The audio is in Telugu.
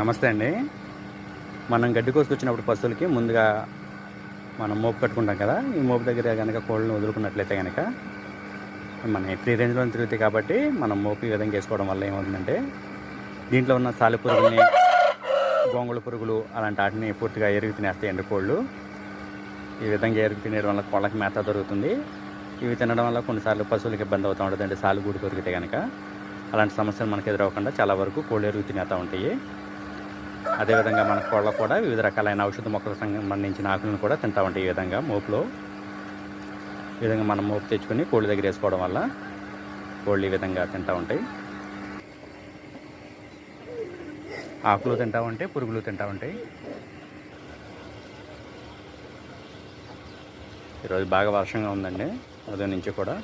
నమస్తే అండి. మనం గడ్డి కోసుకొచ్చినప్పుడు పశువులకి ముందుగా మనం మోపు కట్టుకుంటాం కదా ఈ మోపు దగ్గర కనుక కోళ్ళని వదులుకున్నట్లయితే కనుక మన ఫ్రీ రేంజ్లో తిరుగుతాయి కాబట్టి మనం మోపు ఈ విధంగా వేసుకోవడం వల్ల ఏమవుతుందంటే దీంట్లో ఉన్న సాలి పురుగుల్ని గోంగుళ పురుగులు అలాంటి వాటిని పూర్తిగా ఎరుగు తినేస్తాయండి కోళ్ళు. ఈ విధంగా ఎరుగు తినేయడం వల్ల కోళ్ళకి మేత దొరుకుతుంది. ఇవి తినడం వల్ల కొన్నిసార్లు పశువులకు ఇబ్బంది అవుతూ ఉంటుంది అంటే సాలు గూడు దొరికితే కనుక అలాంటి సమస్యలు మనకు ఎదురవ్వకుండా చాలా వరకు కోళ్ళు ఎరుగు తినేస్తూ ఉంటాయి. అదేవిధంగా మన కోళ్ళ కూడా వివిధ రకాలైన ఔషధ మొక్కలకు సంబంధించిన ఆకులను కూడా తింటా ఉంటాయి ఈ విధంగా మోపులో. ఈ విధంగా మనం మోపు తెచ్చుకొని కోళ్ళ దగ్గర వేసుకోవడం వల్ల కోళ్ళు ఈ విధంగా తింటూ ఉంటాయి. ఆకులు తింటా ఉంటాయి పురుగులు తింటా ఉంటాయి. ఈరోజు బాగా వర్షంగా ఉందండి ఉదయం నుంచి కూడా.